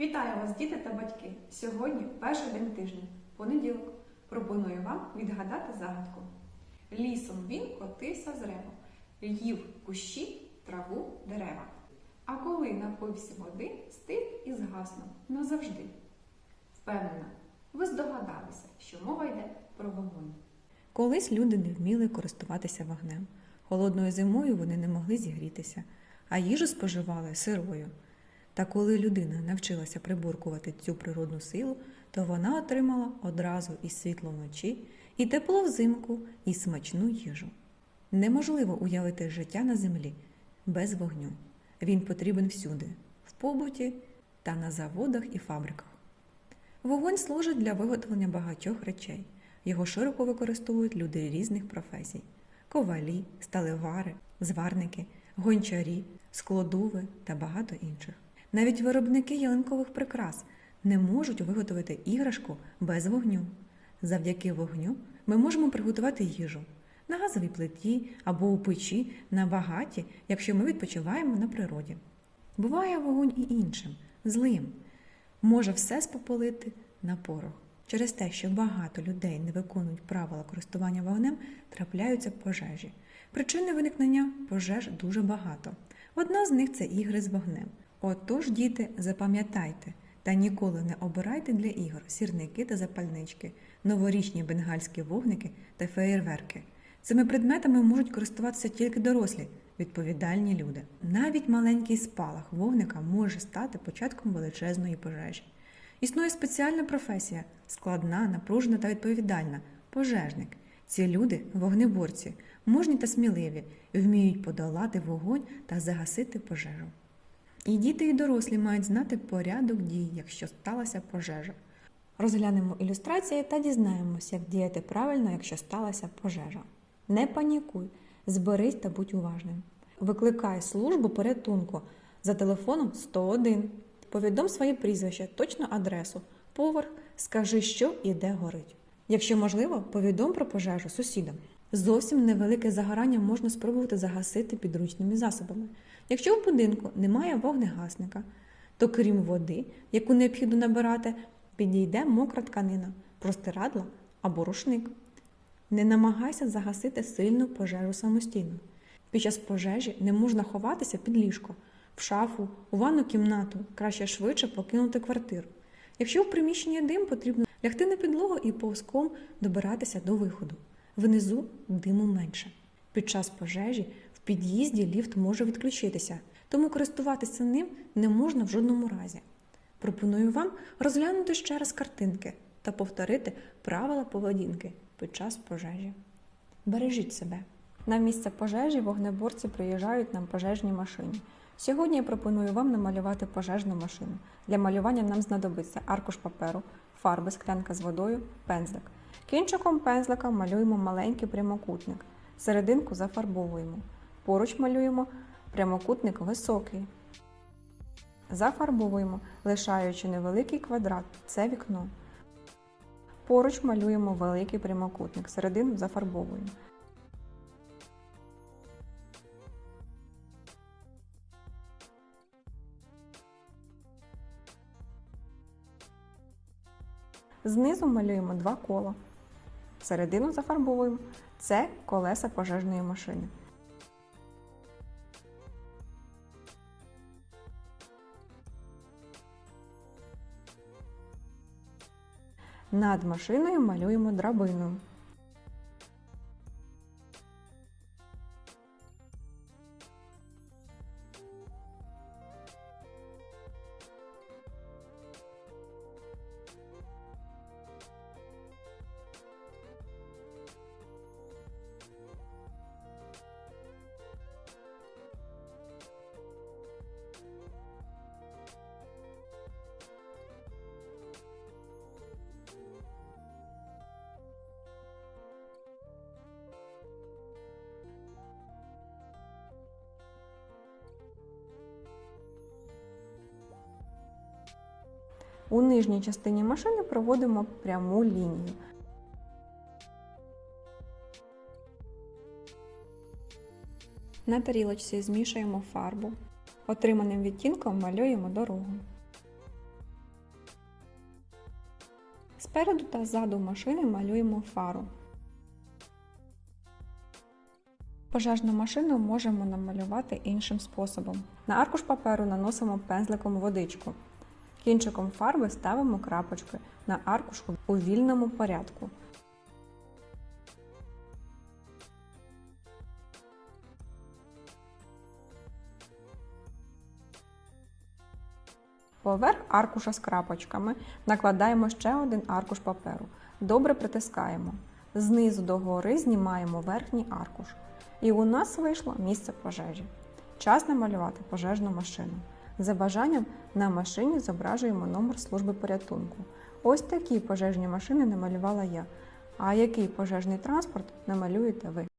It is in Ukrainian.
Вітаю вас, діти та батьки! Сьогодні перший день тижня, понеділок. Пропоную вам відгадати загадку. Лісом він котився з ревом, їв кущі, траву, дерева. А коли напився води, стив і згаснув назавжди. Впевнена, ви здогадалися, що мова йде про вогонь. Колись люди не вміли користуватися вогнем. Холодною зимою вони не могли зігрітися, а їжу споживали сирою. Та коли людина навчилася приборкувати цю природну силу, то вона отримала одразу і світло вночі, і тепло взимку, і смачну їжу. Неможливо уявити життя на землі без вогню. Він потрібен всюди в побуті та на заводах і фабриках. Вогонь служить для виготовлення багатьох речей. Його широко використовують люди різних професій: ковалі, сталевари, зварники, гончарі, складови та багато інших. Навіть виробники ялинкових прикрас не можуть виготовити іграшку без вогню. Завдяки вогню ми можемо приготувати їжу на газовій плиті або у печі на багаті, якщо ми відпочиваємо на природі. Буває вогонь і іншим, злим, може все спопалити на порох. Через те, що багато людей не виконують правила користування вогнем, трапляються пожежі. Причини виникнення пожеж дуже багато. Одна з них це ігри з вогнем. Отож, діти, запам'ятайте та ніколи не обирайте для ігор сірники та запальнички, новорічні бенгальські вогники та феєрверки. Цими предметами можуть користуватися тільки дорослі, відповідальні люди. Навіть маленький спалах вогника може стати початком величезної пожежі. Існує спеціальна професія, складна, напружена та відповідальна пожежник. Ці люди вогнеборці, мужні та сміливі, вміють подолати вогонь та загасити пожежу. І діти, і дорослі мають знати порядок дій, якщо сталася пожежа. Розглянемо ілюстрації та дізнаємося, як діяти правильно, якщо сталася пожежа. Не панікуй, зберись та будь уважним. Викликай службу порятунку за телефоном 101. Повідом своє прізвище, точну адресу, поверх, скажи, що і де горить. Якщо можливо, повідом про пожежу сусідам. Зовсім невелике загорання можна спробувати загасити підручними засобами. Якщо в будинку немає вогнегасника, то крім води, яку необхідно набирати, підійде мокра тканина, простирадла або рушник. Не намагайся загасити сильну пожежу самостійно. Під час пожежі не можна ховатися під ліжко, в шафу, у ванну кімнату, краще швидше покинути квартиру. Якщо в приміщенні дим, потрібно лягти на підлогу і повзком добиратися до виходу. Внизу диму менше. Під час пожежі під'їзді ліфт може відключитися, тому користуватися ним не можна в жодному разі. Пропоную вам розглянути ще раз картинки та повторити правила поведінки під час пожежі. Бережіть себе. На місце пожежі вогнеборці приїжджають на пожежній машині. Сьогодні я пропоную вам намалювати пожежну машину. Для малювання нам знадобиться аркуш паперу, фарби, склянка з водою, пензлик. Кінчиком пензлика малюємо маленький прямокутник. Серединку зафарбовуємо. Поруч малюємо прямокутник високий. Зафарбовуємо, лишаючи невеликий квадрат це вікно. Поруч малюємо великий прямокутник, середину зафарбовуємо. Знизу малюємо два кола. Середину зафарбовуємо. Це колеса пожежної машини. Над машиною малюємо драбину. У нижній частині машини проводимо пряму лінію. На тарілочці змішуємо фарбу. Отриманим відтінком малюємо дорогу. Спереду та ззаду машини малюємо фару. Пожежну машину можемо намалювати іншим способом. На аркуш паперу наносимо пензликом водичку. Кінчиком фарби ставимо крапочки на аркушку у вільному порядку. Поверх аркуша з крапочками накладаємо ще один аркуш паперу. Добре притискаємо. Знизу до гори знімаємо верхній аркуш. І у нас вийшло місце пожежі. Час намалювати пожежну машину. За бажанням на машині зображуємо номер служби порятунку. Ось такі пожежні машини намалювала я. А який пожежний транспорт намалюєте ви?